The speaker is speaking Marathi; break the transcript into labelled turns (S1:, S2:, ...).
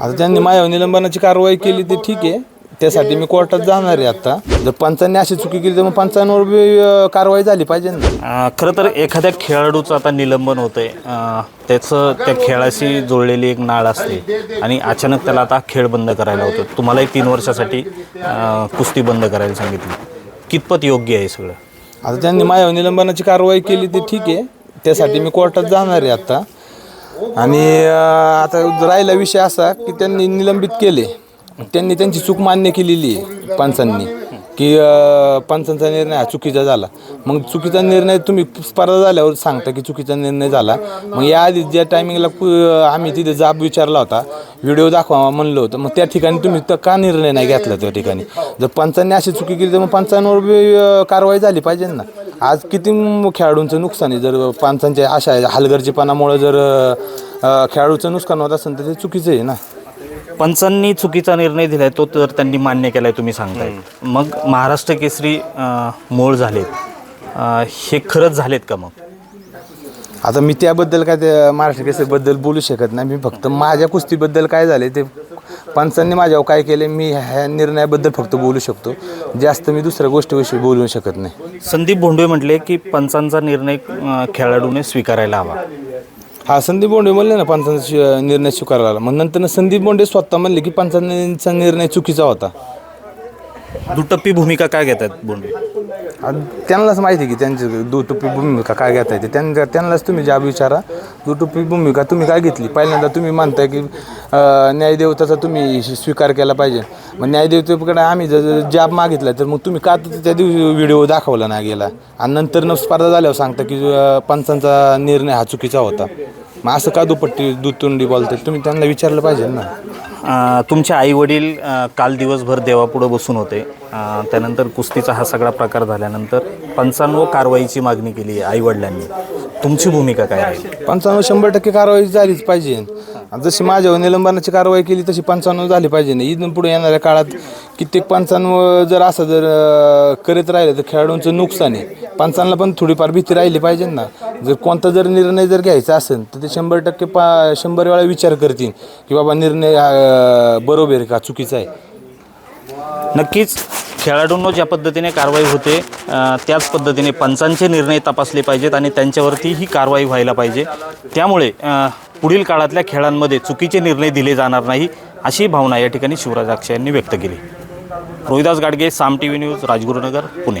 S1: आता त्यांनी माझ्यावर निलंबनाची कारवाई केली ते ठीक आहे. त्यासाठी मी कोर्टात जाणार आहे आता. जर पंचांनी अशी चुकी केली तर मग पंचांवर बी अं, कारवाई झाली पाहिजे ना.
S2: अ, खरं तर एखाद्या खेळाडूचं आता निलंबन होतंय. अ, त्याचं त्या खेळाशी जोडलेली एक नाळ असते. आणि अचानक त्याला आता खेळ बंद करायला होतो. तुम्हालाही तीन वर्षासाठी अ, कुस्ती बंद करायला सांगितली. कितपत योग्य आहे हे सगळं?
S1: आता त्यांनी माझ्यावर निलंबनाची कारवाई केली ते ठीक आहे. त्यासाठी मी कोर्टात जाणार आहे आता. आणि आता राहिला विषय असा की त्यांनी निलंबित केले. त्यांनी त्यांची चूक मान्य केलेली आहे पंचांनी की पंचांचा निर्णय हा चुकीचा झाला. मग चुकीचा निर्णय तुम्ही स्पर्धा झाल्यावर सांगता की चुकीचा निर्णय झाला. मग याआधी ज्या टायमिंगला आम्ही तिथे जाब विचारला होता व्हिडिओ दाखवा म्हणलं होतं. मग त्या ठिकाणी तुम्ही तर का निर्णय नाही घेतला त्या ठिकाणी? जर पंचांनी अशी चुकी केली तर मग पंचांवर बी कारवाई झाली पाहिजे ना. आज किती खेळाडूंचं नुकसान आहे. जर पंचांच्या अशा हलगर्जीपणामुळे जर खेळाडूचं नुकसान होत असेल तर ते चुकीचं आहे ना.
S2: पंचांनी चुकीचा निर्णय दिलाय तो तर त्यांनी मान्य केलाय तुम्ही सांगताय. मग महाराष्ट्र केसरी मोळ झालेत. हे खरंच झालेत का मग?
S1: आता मी त्याबद्दल काय त्या महाराष्ट्र केसरीबद्दल बोलू शकत नाही. मी फक्त माझ्या कुस्तीबद्दल काय झाले ते पंचांनी माझ्यावर काय केले मी ह्या निर्णयाबद्दल फक्त बोलू शकतो. जास्त मी दुसऱ्या गोष्टीविषयी बोलू शकत नाही.
S2: संदीप भोंडवे म्हटले की पंचांचा निर्णय खेळाडूने स्वीकारायला हवा.
S1: हा संदीप बोंडे म्हणले ना पंचांचा निर्णय स्वीकारला मग नंतर संदीप बोंडे स्वतः म्हणले की पंचांचा निर्णय चुकीचा होता.
S2: दुटप्पी भूमिका काय घेतात
S1: आणि त्यांनाच माहिती आहे की त्यांची दुटुप्पी भूमिका काय घेता येते त्यांच्या त्यांनाच तुम्ही जाब विचारा दुटुप्पी भूमिका तुम्ही काय घेतली? पहिल्यांदा तुम्ही म्हणताय की न्यायदेवताचा तुम्ही स्वीकार केला पाहिजे. मग न्यायदेवतेकडे आम्ही जर जाब मागितला तर मग तुम्ही का तर त्या दिवशी व्हिडिओ दाखवला नाही गेला? आणि नंतर न स्पर्धा झाल्यावर सांगता की पंचांचा निर्णय हा चुकीचा होता. मग असं का दुपट्टी दुतुंडी बोलतात तुम्ही त्यांना विचारलं पाहिजे ना.
S2: तुमचे आई वडील काल दिवसभर देवापुढं बसून होते. त्यानंतर कुस्तीचा हा सगळा प्रकार झाल्यानंतर पंचाण्णव कारवाईची मागणी केली आई वडिलांनी तुमची भूमिका काय आहे?
S1: पंचाण्णव शंभर टक्के कारवाई झालीच पाहिजे. जशी माझ्यावर निलंबनाची कारवाई केली तशी पंचाण्णव झाली पाहिजे. ना इथून पुढे येणाऱ्या काळात कित्येक पंचाण्णव जर असं जर करीत राहिलं तर खेळाडूंचं नुकसान आहे. पंचांना पण थोडीफार भीती राहिली पाहिजे ना. जर कोणता जर निर्णय जर घ्यायचा असेल तर ते शंभर टक्के पा शंभर वेळा विचार करतील की बाबा निर्णय हा बरोबर आहे का चुकीचा आहे.
S2: नक्कीच खेळाडूंना ज्या पद्धतीने कारवाई होते अ, त्याच पद्धतीने पंचांचे निर्णय तपासले पाहिजेत आणि त्यांच्यावरती ही कारवाई व्हायला पाहिजे. त्यामुळे अ, पुढील काळातल्या खेळांमध्ये चुकीचे निर्णय दिले जाणार नाही अशी भावना या ठिकाणी शिवराज अक्षय यांनी व्यक्त केली. Rohidas Gadge Saam T V news Rajgurunagar Pune.